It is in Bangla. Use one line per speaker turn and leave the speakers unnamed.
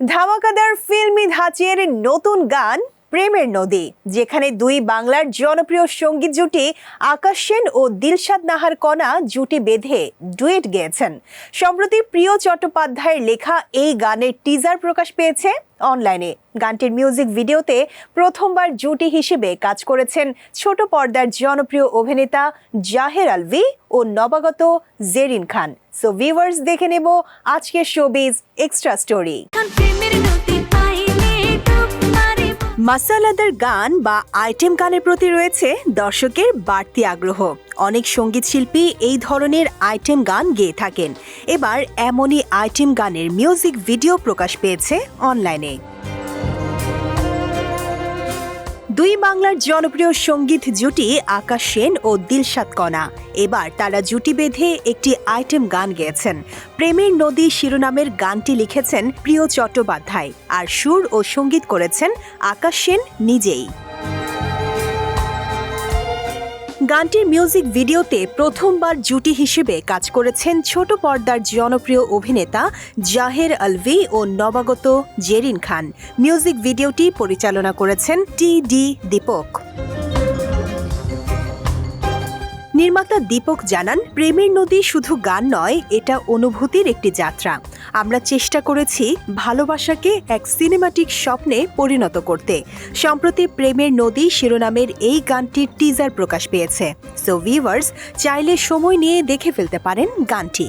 ধামাকাদার ফিল্মি ধাঁচের নতুন গান প্রেমের নদী, যেখানে দুই বাংলার জনপ্রিয় সংগীত জুটি আকাশ সেন ও দিলশাদ নাহার কণা জুটি বেঁধে ডুয়েট গেয়েছেন। সম্প্রতি প্রিয় চট্টোপাধ্যায়ের লেখা এই গানের টিজার প্রকাশ পেয়েছে অনলাইনে। গানটির মিউজিক ভিডিওতে প্রথমবার জুটি হিসেবে কাজ করেছেন ছোট পর্দার জনপ্রিয় অভিনেতা জাহের আলভি ও নবাগত জেরিন খান। সো ভিউয়ার্স দেখে নেব আজকের শোবিজ এক্সট্রা স্টোরি মাসালাদার গান বা আইটেম গানের প্রতি রয়েছে দর্শকের বাড়তি আগ্রহ। অনেক সংগীত শিল্পী এই ধরনের আইটেম গান গেয়ে থাকেন। এবার এমনই আইটেম গানের মিউজিক ভিডিও প্রকাশ পেয়েছে অনলাইনে। দুই বাংলার জনপ্রিয় সংগীত জুটি আকাশ সেন ও দিলশাদ কণা এবার তারা জুটি বেঁধে একটি আইটেম গান গেয়েছেন। প্রেমের নদী শিরোনামের গানটি লিখেছেন প্রিয় চট্টোপাধ্যায়। আর সুর ও সংগীত করেছেন আকাশ সেন নিজেই। গানটির মিউজিক ভিডিওতে প্রথমবার জুটি হিসেবে কাজ করেছেন ছোট পর্দার জনপ্রিয় অভিনেতা জাহের আলভি ও নবাগত জেরিন খান। মিউজিক ভিডিওটি পরিচালনা করেছেন টি ডি দীপক। নির্মাতা দীপক জানান, প্রেমের নদী শুধু গান নয়, এটা অনুভূতির একটি যাত্রা। আমরা চেষ্টা করেছি ভালোবাসাকে এক সিনেমাটিক স্বপ্নে পরিণত করতে। সম্প্রতি প্রেমের নদী শিরোনামের এই গানটির টিজার প্রকাশ পেয়েছে। সো ভিউয়ার্স চাইলে সময় নিয়ে দেখে ফেলতে পারেন গানটি।